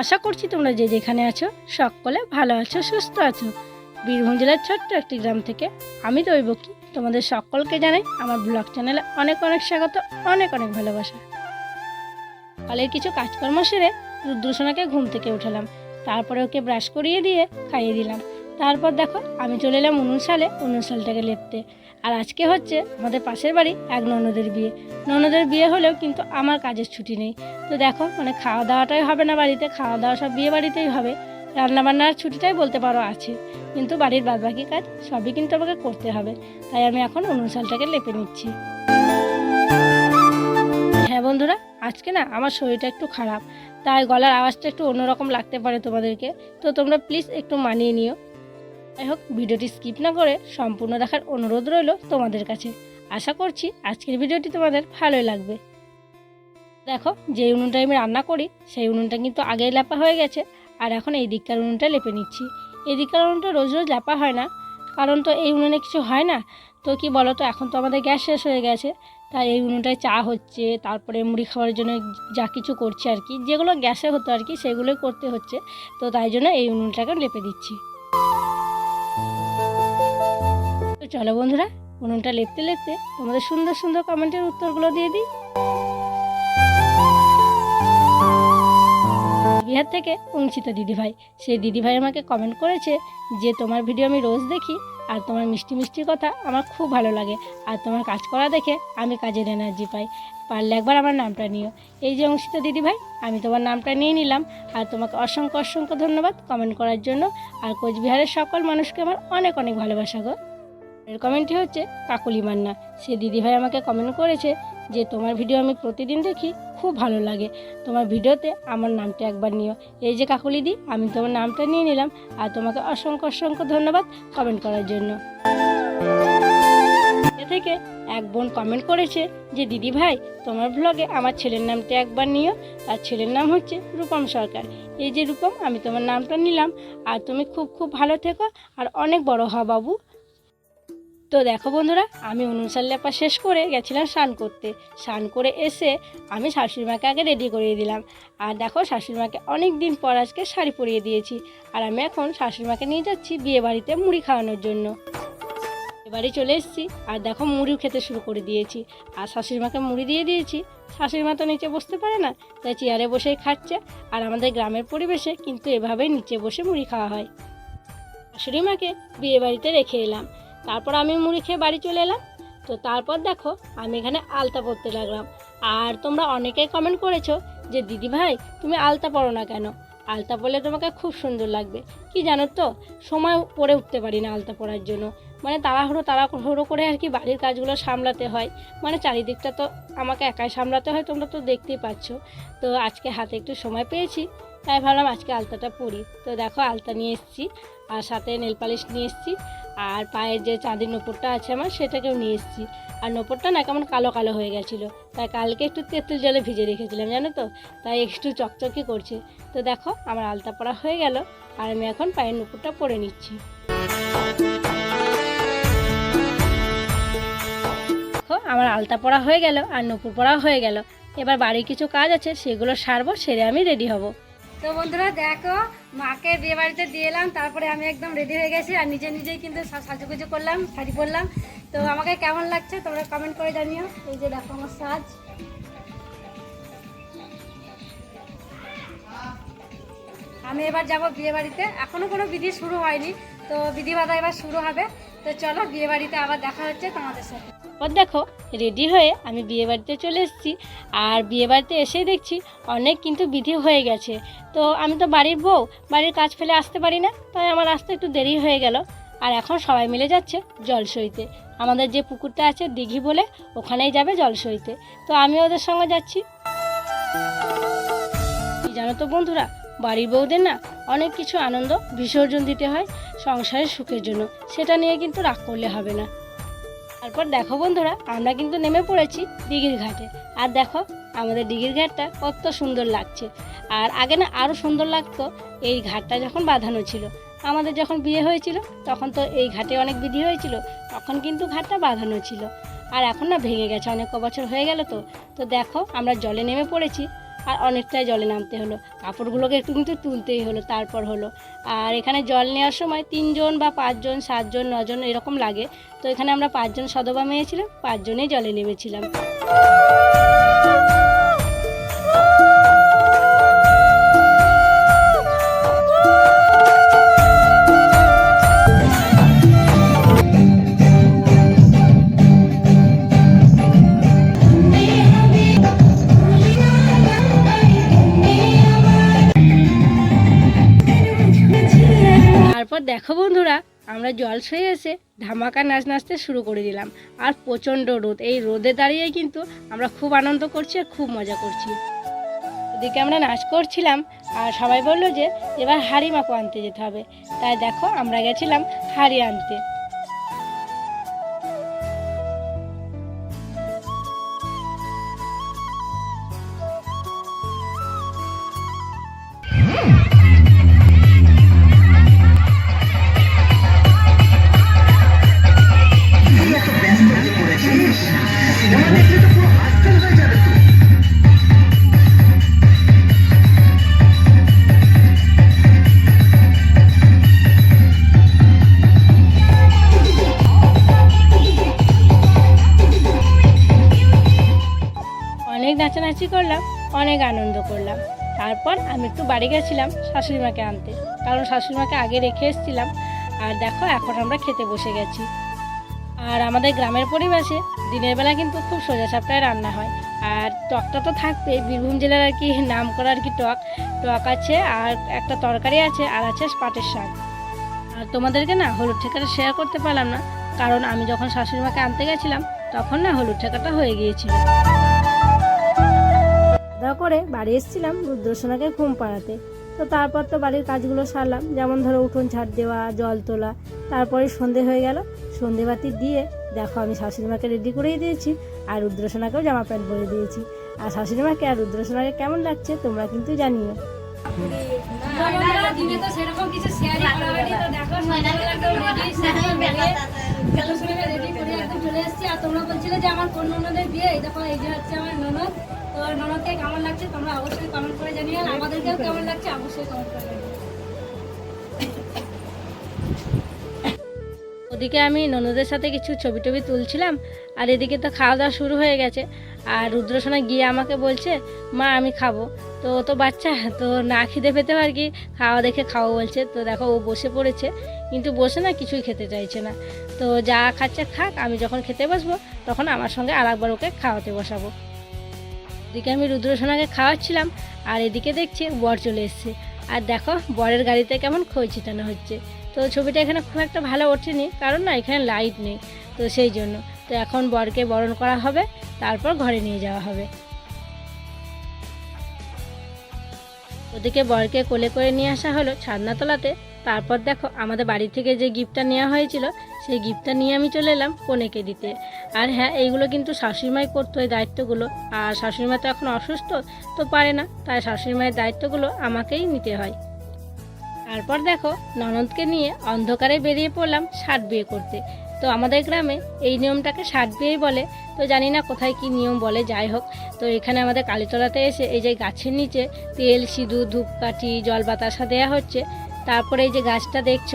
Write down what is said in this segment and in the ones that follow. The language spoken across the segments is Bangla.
আশা করছি তোমরা যে যেখানে আছো, সকলে ভালো আছো, সুস্থ আছো। বীরভূম জেলার ছোট্ট একটি গ্রাম থেকে আমি দৈবকী। তোমাদের সকলকে জানাই আমার ব্লগ চ্যানেলে অনেক অনেক স্বাগত, অনেক অনেক ভালোবাসা। কালের কিছু কাজকর্ম সেরে রুদ্রসোনাকে ঘুম থেকে উঠালাম। তারপরে ওকে ব্রাশ করিয়ে দিয়ে খাইয়ে দিলাম। তারপর দেখো, আমি চলে এলাম উনুন সালে উনুন সালটাকে লেপতে। আর আজকে হচ্ছে আমাদের পাশের বাড়ি এক ননদের বিয়ে। ননদের বিয়ে হলেও কিন্তু আমার কাজের ছুটি নেই। তো দেখো মানে খাওয়া দাওয়াটাই হবে না বাড়িতে খাওয়া দাওয়া সব বিয়ে বাড়িতেই হবে। রান্নাবান্নার ছুটিটাই বলতে পারো আছে। কিন্তু বাড়ির বাদবাকি কাজ সবই কিন্তু আমাকে করতে হবে। তাই আমি এখন উনুন সালটাকে লেপে নিচ্ছি। হ্যাঁ বন্ধুরা, আজকে না আমার শরীরটা একটু খারাপ। তাই গলার আওয়াজটা একটু অন্যরকম লাগতে পারে তোমাদেরকে। তো তোমরা প্লিজ একটু মানিয়ে নিও। যাই হোক, ভিডিওটি স্কিপ না করে সম্পূর্ণ দেখার অনুরোধ রইল তোমাদের কাছে। আশা করছি আজকের ভিডিওটি তোমাদের ভালোই লাগবে। দেখো যে উনুনটা আমি রান্না করি, সেই উনুনটা কিন্তু আগেই লেপা হয়ে গেছে। আর এখন এই দিককার উনুনটা লেপে নিচ্ছি। এই দিককার উনুনটা রোজ রোজ লেপা হয় না। কারণ তো এই উনুনে কিছু হয় না। তো কি বলো তো এখন তো আমাদের গ্যাস শেষ হয়ে গেছে। তাই এই উনুনটায় চা হচ্ছে, তারপরে মুড়ি খাওয়ার জন্য যা কিছু করছে আর কি। যেগুলো গ্যাসে হতো আর কি, সেগুলোই করতে হচ্ছে। তো তাই জন্য এই উনুনটাকে লেপে দিচ্ছি। চলো বন্ধুরা, উনুনটা লেপতে লেপতে তোমাদের সুন্দর সুন্দর কমেন্টের উত্তরগুলো দিয়ে দিই। বিহার থেকে অঙ্কিতা দিদিভাই, সেই দিদিভাই আমাকে কমেন্ট করেছে যে, তোমার ভিডিও আমি রোজ দেখি আর তোমার মিষ্টি মিষ্টি কথা আমার খুব ভালো লাগে আর তোমার কাজ করা দেখে আমি কাজের এনার্জি পাই। পারলে একবার আমার নামটা নিও। এই যে অঙ্কিতা দিদিভাই, আমি তোমার নামটা নিয়ে নিলাম আর তোমাকে অসংখ্য অসংখ্য ধন্যবাদ কমেন্ট করার জন্য। আর কোচবিহারের সকল মানুষকে আমার অনেক অনেক ভালোবাসা গো। এর কমেন্টটি হচ্ছে, কাকলি মান্না, সে দিদিভাই আমাকে কমেন্ট করেছে যে তোমার ভিডিও আমি প্রতিদিন দেখি, খুব ভালো লাগে। তোমার ভিডিওতে আমার নামটা একবার নিও। এই যে কাকুলি দি, আমি তোমার নামটা নিয়ে নিলাম আর তোমাকে অসংখ্য অসংখ্য ধন্যবাদ কমেন্ট করার জন্য। এ থেকে এক বোন কমেন্ট করেছে যে দিদি ভাই তোমার ব্লগে আমার ছেলের নামটা একবার নিও। তার ছেলের নাম হচ্ছে রূপম সরকার। এই যে রূপম, আমি তোমার নামটা নিলাম আর তুমি খুব খুব ভালো থেকো আর অনেক বড় হ বাবু। তো দেখো বন্ধুরা, আমি অনুসার লেপা শেষ করে গেছিলাম স্নান করতে। স্নান করে এসে আমি শাশুড়িমাকে আগে রেডি করিয়ে দিলাম। আর দেখো, শাশুড়িমাকে অনেক দিন পর আজকে শাড়ি পরিয়ে দিয়েছি। আর আমি এখন শাশুড়িমাকে নিয়ে যাচ্ছি বিয়ে বাড়িতে মুড়ি খাওয়ানোর জন্য। এবারে চলে এসেছি। আর দেখো, মুড়িও খেতে শুরু করে দিয়েছি। আর শাশুড়িমাকে মুড়ি দিয়ে দিয়েছি। শাশুড়িমা তো নিচে বসতে পারে না, তাই চেয়ারে বসেই খাচ্ছে। আর আমাদের গ্রামের পরিবেশে কিন্তু এভাবেই নিচে বসে মুড়ি খাওয়া হয়। শাশুড়িমাকে বিয়ে বাড়িতে রেখে এলাম। তারপর আমি মুড়ি খেয়ে বাড়ি চলে এলাম। তো তারপর দেখো, আমি এখানে আলতা পরতে লাগলাম। আর তোমরা অনেকেই কমেন্ট করেছ যে, দিদি ভাই, তুমি আলতা পরো না কেন? আলতা পরলে তোমাকে খুব সুন্দর লাগবে। কি জানো তো, সময় পরে উঠতে পারি না আলতা পরার জন্য। মানে তাড়াহুড়ো তাড়াহুড়ো করে আর কি বাড়ির কাজগুলো সামলাতে হয়। মানে চারিদিকটা তো আমাকে একাই সামলাতে হয়, তোমরা তো দেখতেই পাচ্ছ। তো আজকে হাতে একটু সময় পেয়েছি, তাই ভাবলাম আজকে আলতাটা পরি। তো দেখো, আলতা নিয়ে এসেছি। আর সাথে নেল পালিশ নিয়ে এসেছি। আর পায়ের যে চাঁদের নোপরটা আছে আমার, সেটাকেও নিয়ে এসেছি। আর নোপরটা না কেমন কালো কালো হয়ে গেছিল। তাই কালকে একটু তেঁতুল জলে ভিজে রেখেছিলাম, জানো তো? তাই একটু চকচকে করছে। তো দেখো, আমার আলতা পরা হয়ে গেল। আর আমি এখন পায়ের নুপুরটা পরে নিচ্ছি। দেখো, আমার আলতা পরা হয়ে গেল আর নুপুর পরা হয়ে গেল। এবার বাড়ির কিছু কাজ আছে, সেগুলো সারবো, সেরে আমি রেডি হব। তো বন্ধুরা দেখো, মাকে বিয়ে বাড়িতে দিয়ে এলাম, তারপরে আমি একদম রেডি হয়ে গেছি, আর নিজে নিজেই কিন্তু সাজুগুজু করলাম, শাড়ি পরলাম। তো আমাকে কেমন লাগছে তোমরা কমেন্ট করে জানিও। এই যে দেখো আমার সাজ। আমি এবার যাব বিয়ে বাড়িতে। এখনও কোনো বিধি শুরু হয়নি, তো বিধি বাধা এবার শুরু হবে। তো চলো, বিয়ে বাড়িতে আবার দেখা হচ্ছে তোমাদের সাথে। ও দেখো রেডি হয়ে আমি বিয়ে বাড়িতে চলে এসেছি। আর বিয়ে বাড়িতে এসেই দেখছি অনেক কিন্তু বিধি হয়ে গেছে। তো আমি তো বাড়ির বউ, বাড়ির কাজ ফেলে আসতে পারি না, তাই আমার আসতে একটু দেরি হয়ে গেল। আর এখন সবাই মিলে যাচ্ছে জল সইতে আমাদের যে পুকুরটা আছে দিঘি বলে, ওখানেই যাবে জল সইতে তো আমি ওদের সঙ্গে যাচ্ছি। জানো তো বন্ধুরা, বাড়ির বউদের না অনেক কিছু আনন্দ, বিসর্জন দিতে হয় সংসারের সুখের জন্য। সেটা নিয়ে কিন্তু রাগ করলে হবে না। তারপর দেখো বন্ধুরা, আমরা কিন্তু নেমে পড়েছি দিঘির ঘাটে। আর দেখো, আমাদের দিঘির ঘাটটা কত সুন্দর লাগছে। আর আগে না আরও সুন্দর লাগতো এই ঘাটটা যখন বাঁধানো ছিল। আমাদের যখন বিয়ে হয়েছিল, তখন তো এই ঘাটে অনেক বিধি হয়েছিল, তখন কিন্তু ঘাটটা বাঁধানো ছিল। আর এখন না ভেঙে গেছে, অনেক বছর হয়ে গেল তো। তো দেখো, আমরা জলে নেমে পড়েছি। আর অনেকটাই জলে নামতে হলো। কাপড়গুলোকে একটু কিন্তু তুলতেই হলো, তারপর হলো। আর এখানে জল নেওয়ার সময় তিনজন বা পাঁচজন, সাতজন, নজন এরকম লাগে। তো এখানে আমরা পাঁচজন সদবা মেয়ে ছিলাম পাঁচজনেই জলে নেমেছিলাম। আমরা জল ছুঁয়ে এসে ধামাকা নাচ নাচতে শুরু করে দিলাম। আর প্রচণ্ড রোদ। এই রোদে দাঁড়িয়ে কিন্তু আমরা খুব আনন্দ করছি আর খুব মজা করছি। ওদিকে আমরা নাচ করছিলাম আর সবাই বলল যে, এবার হাড়ি মাকু আনতে যেতে হবে। তাই দেখো, আমরা গেছিলাম হাড়ি আনতে। নাচানাচি করলাম, অনেক আনন্দ করলাম। তারপর আমি একটু বাড়ি গেছিলাম শাশুড়ি মাকে আনতে। কারণ শাশুড়ি মাকে আগে রেখে এসেছিলাম, আর দেখো এখন আমরা খেতে বসে গেছি। আর আমাদের গ্রামের পরিবেশে দিনের বেলা কিন্তু খুব সোজা সাপটায় রান্না হয়। আর টকটা তো থাকবে বীরভূম জেলার আর কি নাম করা আর কি টক। টক আছে, আর একটা তরকারি আছে, আর আছে পাটের শাক। আর তোমাদেরকে না হলুদ ঠেকাটা শেয়ার করতে পারলাম না, কারণ আমি যখন শাশুড়ি মাকে আনতে গেছিলাম, তখন না হলুদ ঠেকাটা হয়ে গিয়েছিল। করে বাড়ি এসেছিলাম রুদ্রসোনাকে ঘুম পাড়াতে। তো তারপর তো বাড়ির কাজগুলো সারলাম, যেমন ধরো উঠোন ঝাড় দেওয়া, জল তোলা। তারপরে সন্ধে হয়ে গেল, সন্ধেবাতি দিয়ে দেখো আমি শাশুড়ি মাকে রেডি করেই দিয়েছি আর রুদ্রসোনাকেও জামা প্যান্ট পরে দিয়েছি। আর শাশুড়ি মাকে আর রুদ্রসোনাকে কেমন লাগছে তোমরা কিন্তু জানিও। আমার ননদের বিয়ে, এই দেখো, এই যে হচ্ছে আমার ননদ। ননদকে কেমন লাগছে তোমরা অবশ্যই কমেন্ট করে আমাদেরকেও কেমন লাগছে অবশ্যই কমেন্ট করে ওদিকে আমি ননদের সাথে কিছু ছবি টবি তুলছিলাম, আর এদিকে তো খাওয়া দাওয়া শুরু হয়ে গেছে। আর রুদ্রসোনা গিয়ে আমাকে বলছে, মা, আমি খাব। তো ও তো বাচ্চা, তো না খিদে পেতে আর কি খাওয়া দেখে খাওয়া বলছে। তো দেখো ও বসে পড়েছে, কিন্তু বসে না কিছুই খেতে চাইছে না। তো যা খাচ্ছে খাক, আমি যখন খেতে বসবো, তখন আমার সঙ্গে আর একবার ওকে খাওয়াতে বসাবো। এদিকে আমি রুদ্রসোনাকে খাওয়াচ্ছিলাম, আর এদিকে দেখছি বর চলে এসছে। আর দেখো, বরের গাড়িতে কেমন খই ছিটানো হচ্ছে। তো ছবিটা এখানে খুব একটা ভালো ওঠেনি, কারণ না, এখানে লাইট নেই। তো সেই জন্য। তো এখন বরকে বরণ করা হবে, তারপর ঘরে নিয়ে যাওয়া হবে। ওদিকে বরকে কোলে করে নিয়ে আসা হলো ছাদনাতলাতে। তারপর দেখো, আমাদের বাড়ি থেকে যে গিফটটা নেওয়া হয়েছিল, সেই গিফটটা নিয়ে আমি চলে এলাম কনেকে দিতে। আর হ্যাঁ এইগুলো কিন্তু শাশুড়িমাই করতো এই দায়িত্বগুলো। আর শাশুড়িমা তো এখন অসুস্থ, তো পারে না। তাই শাশুড়িমায়ের দায়িত্বগুলো আমাকেই নিতে হয়। তারপর দেখো, ননদকে নিয়ে অন্ধকারে বেরিয়ে পড়লাম ষাট বিয়ে করতে। তো আমাদের গ্রামে এই নিয়মটাকে ষাট বিয়েই বলে, তো জানি না কোথায় কি নিয়ম বলে, যাই হোক। তো এখানে আমাদের কালীতলাতে এসে এই যে গাছের নিচে তেল, সিঁদুর, ধূপকাঠি, জল বাতাসা দেওয়া হচ্ছে। তারপরে এই যে গাছটা দেখছ,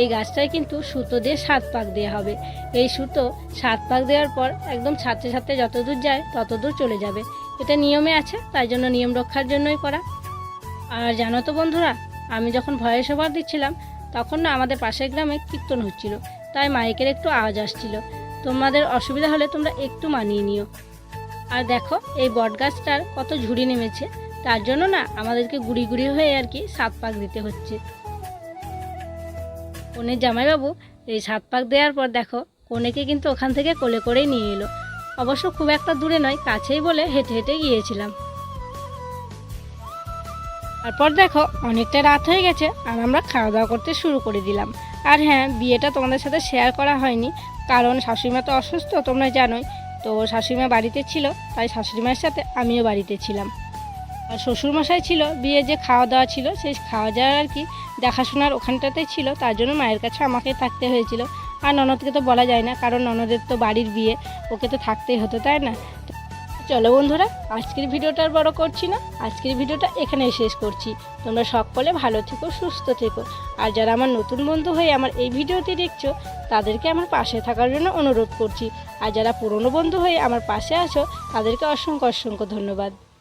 এই গাছটায় কিন্তু সুতো দিয়ে সাত পাক দেওয়া হবে। এই সুতো সাত পাক দেওয়ার পর একদম ছাড়তে ছাড়তে যতদূর যায় ততদূর চলে যাবে। এটা নিয়মে আছে, তাই জন্য নিয়ম রক্ষার জন্যই করা। আর জানো তো বন্ধুরা, আমি যখন ভয়েস ওভার দিচ্ছিলাম, তখন না আমাদের পাশের গ্রামে কীর্তন হচ্ছিল। তাই মাইকের একটু আওয়াজ আসছিল। তোমাদের অসুবিধা হলে তোমরা একটু মানিয়ে নিও। আর দেখো, এই বট গাছটার কত ঝুড়ি নেমেছে। তার জন্য না আমাদেরকে গুড়ি গুড়ি হয়ে আর কি সাত পাক দিতে হচ্ছে। কনের জামাইবাবু, এই সাত পাক দেওয়ার পর দেখো কনেকে কিন্তু ওখান থেকে কোলে করেই নিয়ে এলো। অবশ্য খুব একটা দূরে নয়, কাছেই বলে হেঁটে হেঁটে গিয়েছিলাম। তারপর দেখো, অনেকটা রাত হয়ে গেছে আর আমরা খাওয়া দাওয়া করতে শুরু করে দিলাম। আর হ্যাঁ বিয়েটা তোমাদের সাথে শেয়ার করা হয়নি, কারণ শাশুড়িমা তো অসুস্থ, তোমরা জানোই। তো শাশুড়িমা বাড়িতে ছিল, তাই শাশুড়িমার সাথে আমিও বাড়িতে ছিলাম। আর শ্বশুরমশাই ছিল, বিয়ে যে খাওয়া দাওয়া ছিল, সেই খাওয়া দাওয়ার আর কি দেখাশোনার ওখানটাতেই ছিল, তার জন্য মায়ের কাছে আমাকেই থাকতে হয়েছিল। আর ননদকে তো বলা যায় না, কারণ ননদের তো বাড়ির বিয়ে, ওকে তো থাকতেই হতো, তাই না? চলো বন্ধুরা, আজকের ভিডিওটা আর বড় করছি না। আজকের ভিডিওটা এখানেই শেষ করছি। তোমরা সকলে ভালো থেকো, সুস্থ থেকো। আর যারা আমার নতুন বন্ধু হয়ে আমার এই ভিডিওটি দেখছ, তাদেরকে আমার পাশে থাকার জন্য অনুরোধ করছি। আর যারা পুরনো বন্ধু হয়ে আমার পাশে আছো, তাদেরকে অসংখ্য অসংখ্য ধন্যবাদ।